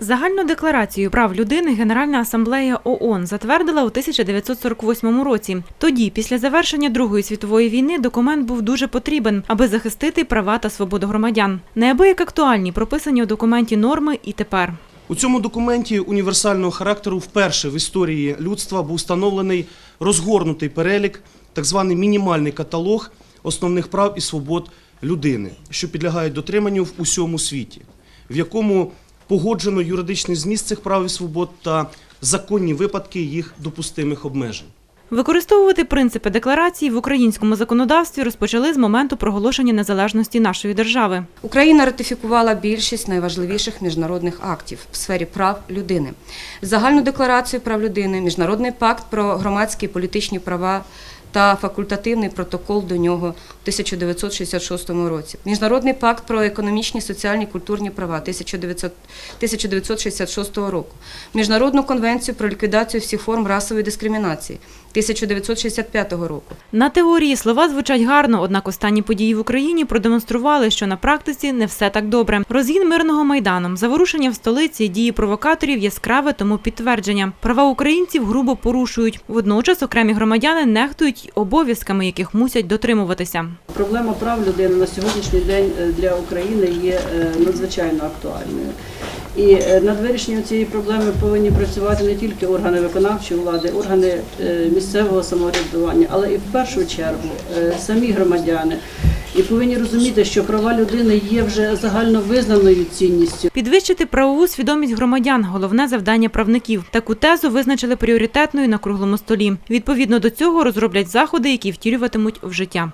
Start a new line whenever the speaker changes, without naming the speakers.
Загальну декларацію прав людини Генеральна асамблея ООН затвердила у 1948 році. Тоді, після завершення Другої світової війни, документ був дуже потрібен, аби захистити права та свободу громадян. Неабияк актуальні прописані у документі норми і тепер.
У цьому документі універсального характеру вперше в історії людства був встановлений розгорнутий перелік, так званий мінімальний каталог основних прав і свобод людини, що підлягають дотриманню в усьому світі, в якому погоджено юридичний зміст цих прав і свобод та законні випадки їх допустимих обмежень.
Використовувати принципи декларації в українському законодавстві розпочали з моменту проголошення незалежності нашої держави.
Україна ратифікувала більшість найважливіших міжнародних актів в сфері прав людини: загальну декларацію прав людини, міжнародний пакт про громадські і політичні права. Та факультативний протокол до нього в 1966 році. Міжнародний пакт про економічні, соціальні, культурні права 1900 1966 року. Міжнародну конвенцію про ліквідацію всіх форм расової дискримінації 1965 року.
На теорії слова звучать гарно, однак останні події в Україні продемонстрували, що на практиці не все так добре. Розгін мирного майданом, заворушення в столиці, дії провокаторів яскраве тому підтвердження. Права українців грубо порушують. Водночас окремі громадяни нехтують обов'язками, яких мусять дотримуватися.
Проблема прав людини на сьогоднішній день е, для України є е, надзвичайно актуальною. І е, над вирішенням цієї проблеми повинні працювати не тільки органи виконавчої влади, органи місцевого самоврядування, але і в першу чергу самі громадяни. І повинні розуміти, що права людини є вже загально визнаною цінністю.
Підвищити правову свідомість громадян головне завдання правників. Таку тезу визначили пріоритетною на круглому столі. Відповідно до цього розроблять заходи, які втілюватимуть в життя.